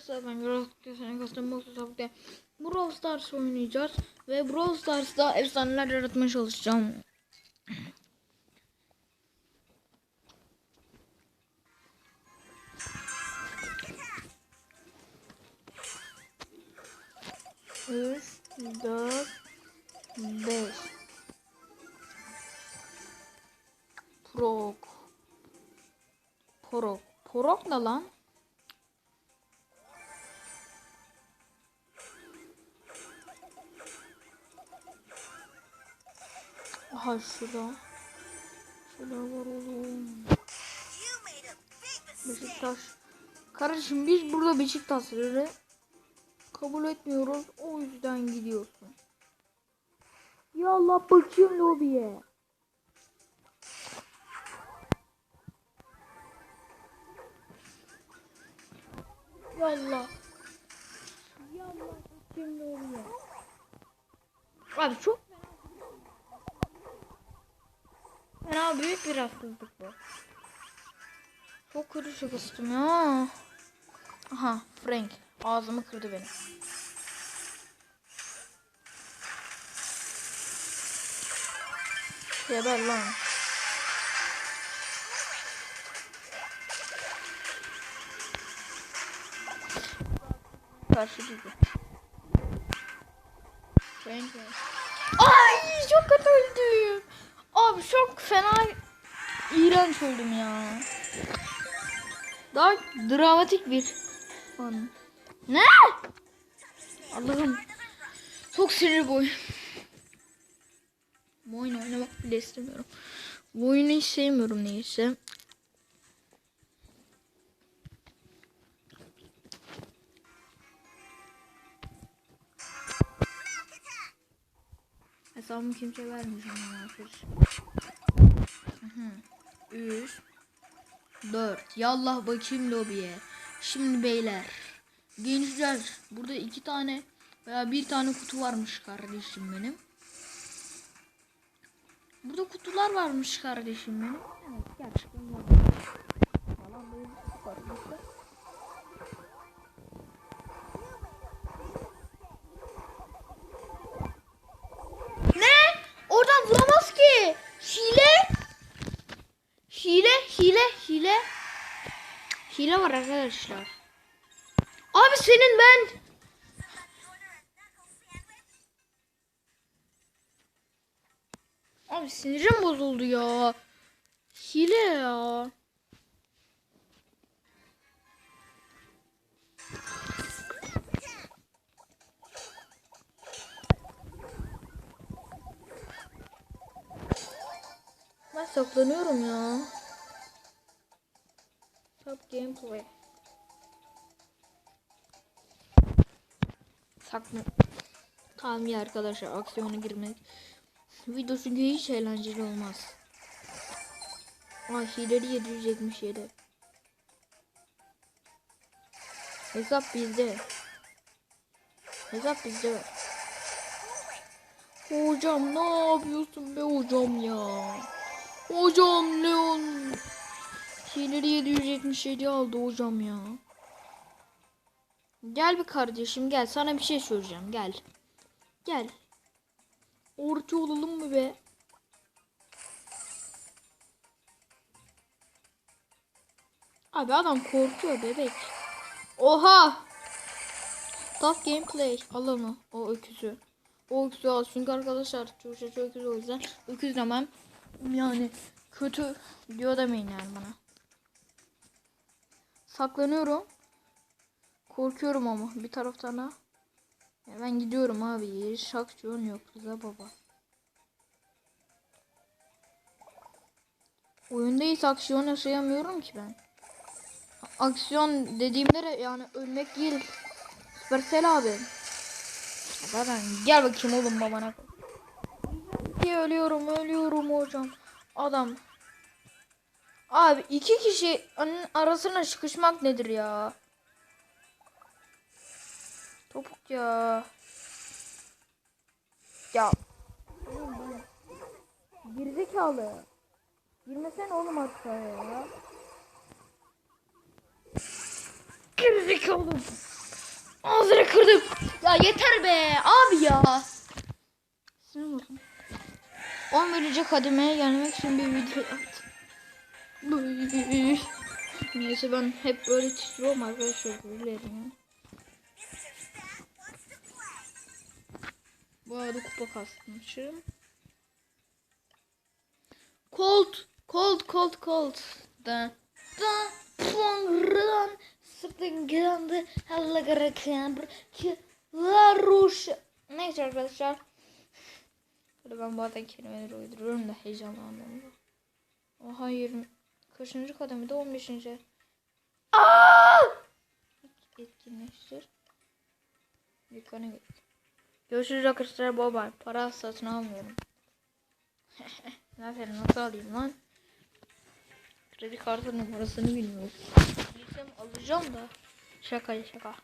arkadaşlar ben kastım Brawl Stars'ta Brawl Stars oynayacağız ve Brawl Stars'ta efsaneler yaratmaya çalışacağım. Üç, dört, beş. Prok. Porok. Porok ne lan? Aha şurada. Şurada var oğlum. Beşiktaş. Kardeşim biz burada Beşiktaşları kabul etmiyoruz. O yüzden gidiyorsun. Ya Allah bakayım lobiye. Yallah. Yallah bakayım lobiye. Abi çok fena büyük bir haksızlık bu. Çok kötü sıkıştım ya. Aha Frank ağzımı kırdı benim. Geber lan. Karşı gibi. Frank. Ay çok kötü öldüm. Abi çok fena iğrenç öldüm ya. Daha dramatik bir an. Ne? Allah'ım. Çok sinir bu oyun. Bu oyunu oynamak bile istemiyorum. Bu oyunu hiç sevmiyorum neyse. Hesabımı kimse vermeyeceğim ya arkadaşlar. 3 4 Yallah bakayım lobiye. Şimdi beyler. Gençler burada iki tane veya bir tane kutu varmış kardeşim benim. Burada kutular varmış kardeşim benim. Evet gerçekten var. Hile, hile. Var arkadaşlar. Abi senin ben. Abi sinirim bozuldu ya. Hile ya. Ben saklanıyorum ya. Top gameplay. Saklı. Tamam ya arkadaşlar aksiyona girmek. Video çünkü hiç eğlenceli olmaz. Ay hileli 777. Hesap bizde. Hesap bizde. Hocam ne yapıyorsun be hocam ya? Hocam Leon Hileli 777 aldı hocam ya. Gel bir kardeşim gel sana bir şey söyleyeceğim gel. Gel. Orta olalım mı be? Abi adam korkuyor bebek. Oha! Tough gameplay. Al. O öküzü. O öküzü al. Çünkü arkadaşlar çok öküz o yüzden. Öküz demem. Yani kötü diyor demeyin yani bana. Saklanıyorum. Korkuyorum ama bir taraftan ha. Ya ben gidiyorum abi. Hiç aksiyon yok Rıza baba. Oyunda hiç aksiyon yaşayamıyorum ki ben. Aksiyon dediğimde de yani ölmek değil. Süpersel abi. Zaten gel bakayım oğlum babana. Diye ölüyorum ölüyorum hocam. Adam. Abi iki kişinin arasına sıkışmak nedir ya? Topuk ya. Ya. Gerizekalı. Girmesene oğlum aşağıya ya. Gerizekalı. Ağzını kırdım. Ya yeter be abi ya. Sinir oldum. 11. kademeye gelmek için bir video. Neyse ben hep böyle titriyorum arkadaşlar. Bilirim ya. Bu arada kupa kastmışım. Colt, Colt, Colt, Colt. Da, da, pon, rıdan, sıktın grandı, halla garakan, ki, la ruşa. Neyse arkadaşlar. Böyle ben bazen kelimeleri uyduruyorum da heyecanlandım. Oha 20. Kaçıncı kademede 15. Aa! Etkinleştir. Dükkana git. Görüşürüz arkadaşlar. Bye bye. Para satın almıyorum. Aferin nasıl alayım lan? Kredi kartı numarasını bilmiyorum. Bilsem alacağım da. Şaka şaka.